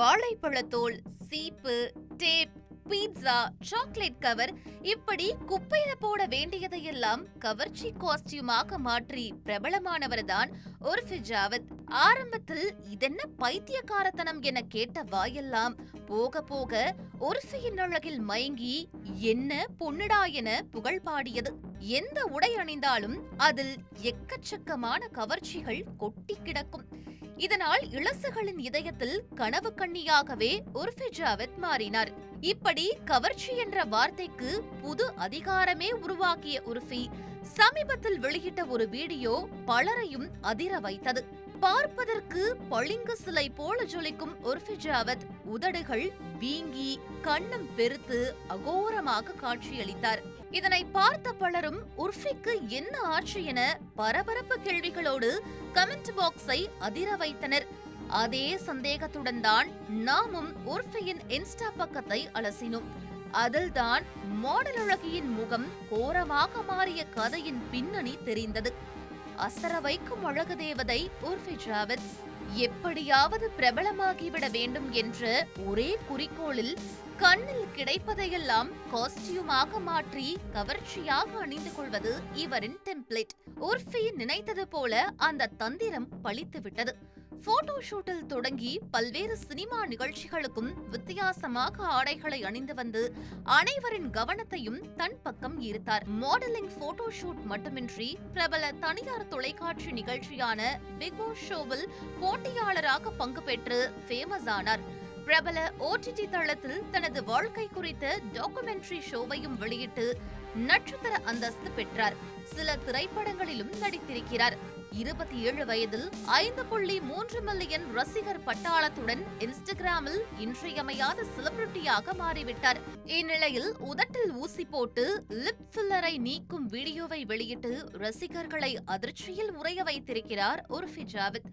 வாழைப்பழத்தோல் சீப்பு tape pizza chocolate cover இப்படி குப்பையில போட வேண்டியதையெல்லாம் கவர்ச்சி காஸ்டியூமாக மாற்றி பிரபலமானவர்தான் உர்ஃபி ஜாவத் ஆரம்பத்தில் இதென்ன பைத்தியக்காரத்தனம் என கேட்ட வாயெல்லாம் போக போக உர்ஃபியின் அழகில் மயங்கி என்ன பொன்னுடா என புகழ் பாடியது. எந்த உடை அணிந்தாலும் அதில் எக்கச்சக்கமான கவர்ச்சிகள் கொட்டி கிடக்கும். இதனால் இளசுகளின் இதயத்தில் கனவு கண்ணியாகவே உர்ஃபி ஜாவத் மாறினார். இப்படி கவர்ச்சி என்ற வார்த்தைக்கு புது அதிகாரமே உருவாக்கிய உருஃபி சமீபத்தில் வெளியிட்ட ஒரு வீடியோ பலரையும் அதிர வைத்தது. பார்ப்பதற்கு பளிங்கு சிலை போல ஜொலிக்கும் உர்ஃபி ஜாவத் உதடுகள் வீங்கி கண்ணம் பெருத்து அகோரமாக காட்சியளித்தார். இதனை பார்த்த பலரும் உர்ஃபிக்கு என்ன ஆட்சி என பரபரப்பு கேள்விகளோடு கமெண்ட் பாக்ஸை அதிர வைத்தனர். அதே சந்தேகத்துடன் தான் நாமும் உர்ஃபியின் இன்ஸ்டா பக்கத்தை அலசினோம். அதில்தான் மாடல் அழகியின் முகம் கோரமாக மாறிய கதையின் பின்னணி தெரிந்தது. அசர வைக்கும் அழகு தேவதை உர்ஃபி ஜாவத் எப்படியாவது பிரபலமாகிவிட வேண்டும் என்ற ஒரே குறிக்கோளில் கண்ணில் கிடைப்பதையெல்லாம் காஸ்டியூமாக மாற்றி கவர்ச்சியாக அணிந்து கொள்வது இவரின் டெம்ப்ளேட். உர்ஃபி நினைத்தது போல அந்த தந்திரம் பழித்து விட்டது போட்டோ ஷூட்டில் தொடங்கி பல்வேறு சினிமா நிகழ்ச்சிகளுக்கும் வித்தியாசமாக ஆடைகளை அணிந்து வந்து அனைவரின் கவனத்தையும் தன் பக்கம் ஈர்த்தார். மாடலிங் போட்டோ ஷூட் மட்டுமின்றி பிரபல தனியார் தொலைக்காட்சி நிகழ்ச்சியான பிக் பாஸ் ஷோவில் போட்டியாளராக பங்கு பெற்று ஃபேமஸ் ஆனார். பிரபல ஓடிடி தளத்தில் தனது வாழ்க்கை குறித்த டாக்குமெண்ட்ரி ஷோவையும் வெளியிட்டு நட்சத்திர அந்தஸ்து பெற்றார். சில திரைப்படங்களிலும் நடித்திருக்கிறார். இருபத்தி ஏழு வயதில் ஐந்து புள்ளி மூன்று மில்லியன் ரசிகர் பட்டாளத்துடன் இன்ஸ்டாகிராமில் இன்றியமையாத செலிபிரிட்டியாக மாறிவிட்டார். இந்நிலையில் உதட்டில் ஊசி போட்டு லிப் ஃபில்லரை நீக்கும் வீடியோவை வெளியிட்டு ரசிகர்களை அதிர்ச்சியில் உரைய வைத்திருக்கிறார் உர்ஃபி ஜாவித்.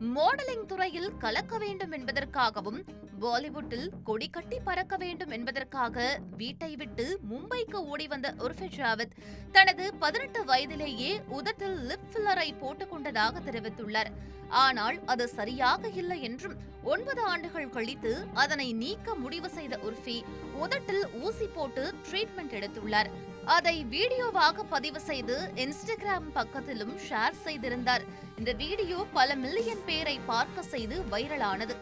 மாடலிங் துறையில் கலக்க வேண்டும் என்பதற்காகவும் பாலிவுட்டில் கொடி கட்டி பறக்க வேண்டும் என்பதற்காக வீட்டை விட்டு மும்பைக்கு ஓடி வந்த உர்ஃபி ஜாவத் தனது பதினெட்டு வயதிலேயே உதட்டில் லிப் ஃபில்லரை போட்டுக் கொண்டதாக தெரிவித்துள்ளார். ஆனால் அது சரியாக இல்லை என்றும் ஒன்பது ஆண்டுகள் கழித்து அதனை நீக்க முடிவு செய்த உர்ஃபி உதட்டில் ஊசி போட்டு ட்ரீட்மெண்ட் எடுத்துள்ளார். அதை வீடியோவாக பதிவு செய்து இன்ஸ்டாகிராம் பக்கத்திலும் ஷேர் செய்திருந்தார். இந்த வீடியோ பல மில்லியன் பேரை பார்க்க செய்து வைரலானது.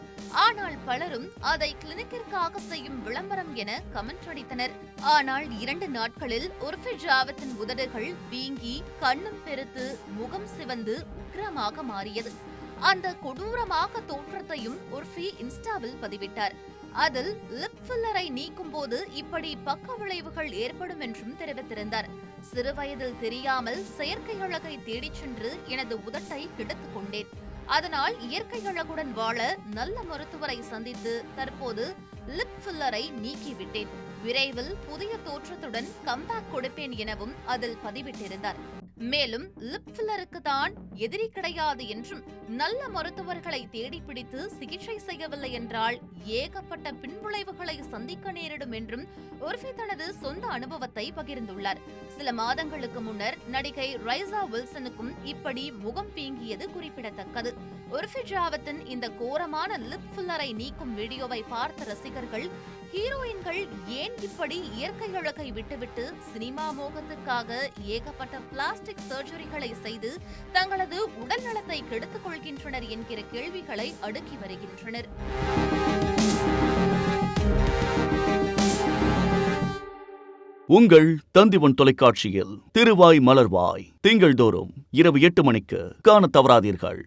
ஆனால் பலரும் அதை கிளினிக்கிற்காக செய்யும் விளம்பரம் என கமெண்ட் அடித்தனர். ஆனால் இரண்டு நாட்களில் உர்ஃபி ஜாவத்தின் உதடுகள் வீங்கி கண்ணும் பெருத்து முகம் சிவந்து உக்கிரமாக மாறியது. அந்த கொடூரமாக தோற்றத்தையும் உர்ஃபி இன்ஸ்டாவில் பதிவிட்டார். அதில் லிப் ஃபில்லரை நீக்கும் போது இப்படி பக்க விளைவுகள் ஏற்படும் என்றும் தெரிவித்திருந்தார். சிறுவயதில் தெரியாமல் செயற்கை அழகை தேடிச் சென்று எனது உதட்டை கிடத்துக் கொண்டேன். அதனால் இயற்கை அழகுடன் வாழ நல்ல மருத்துவரை சந்தித்து தற்போது லிப் ஃபில்லரை நீக்கிவிட்டேன். விரைவில் புதிய தோற்றத்துடன் கம்பேக் கொடுப்பேன் எனவும் அதில் பதிவிட்டிருந்தார். மேலும் லிப் ஃபில்லருக்கு தான் எதிரி கிடையாது என்றும் நல்ல மருத்துவர்களை தேடி பிடித்து சிகிச்சை செய்யவில்லை என்றால் ஏகப்பட்ட பின்விளைவுகளை சந்திக்க நேரிடும் என்றும் உர்ஃபி தனது சொந்த அனுபவத்தை பகிர்ந்துள்ளார். சில மாதங்களுக்கு முன்னர் நடிகை ரைசா வில்சனுக்கும் இப்படி முகம் வீங்கியது குறிப்பிடத்தக்கது. உர்ஃபி ஜாவத்தின் இந்த கோரமான லிப் ஃபில்லரை நீக்கும் வீடியோவை பார்த்த ரசிகர்கள் ஹீரோயின்கள் ஏன் இப்படி இயற்கை அழகை விட்டுவிட்டு சினிமா மோகத்துக்காக ஏகப்பட்ட பிளாஸ்டிக் சர்ஜரிகளை செய்து தங்களது உடல் நலத்தை கெடுத்துக் கொள்கின்றனர் என்கிற கேள்விகளை அடுக்கி வருகின்றனர். உங்கள் தந்திவன் தொலைக்காட்சியில் திருவாய் மலர்வாய் திங்கள்தோறும் இரவு எட்டு மணிக்கு காண தவறாதீர்கள்.